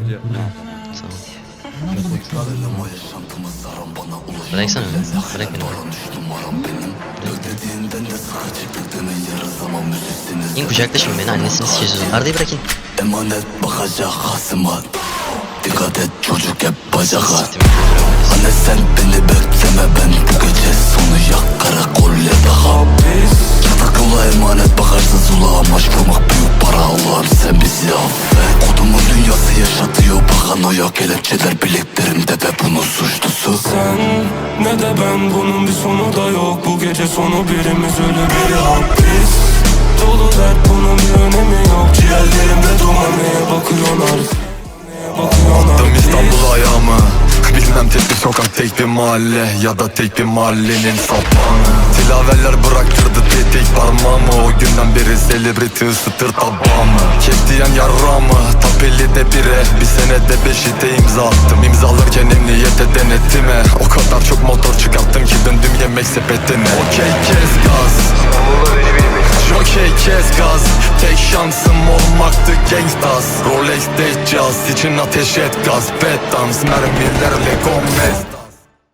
Biliyorum. Tamam. Bıraksana beni. Bırak beni. İn kucakla şimdi beni annesini sikeceğiz. Arda'yı bırakın. Emanet bakacak hasıma Dikkat et çocuk hep bacak. Anne sen beni bekleme paranoya Kelepçeler bileklerimde ve bunun suçlusu. Sen ne de ben bunun bir sonu da yok. Bu gece sonu birimiz ölü biri hapis. Dolu dert bunun bir önemi yok. Ciğerlerimde duman neye bakıyorlar. Neye bakıyorlar Attım İstanbul ayağımı. Bilmem tek bir sokak tek bir mahalle. Ya da tek bir mahallenin sapağını Tilaveller bıraktırdı tek tek parmağımı. O günden beri celebrity ısıtır tabağımı. Kep diyen yarrağımı Tapeli de bire. Bir senede beşite imza attım. İmzalarken emniyete denettime O kadar çok motor çıkarttım ki döndüm yemek sepetine. Okey kes gaz. Jokey kes gaz. Tek şansım olmaktı gangstas Rolex'te caz için ateş et gaz. Dance mermilerle gomez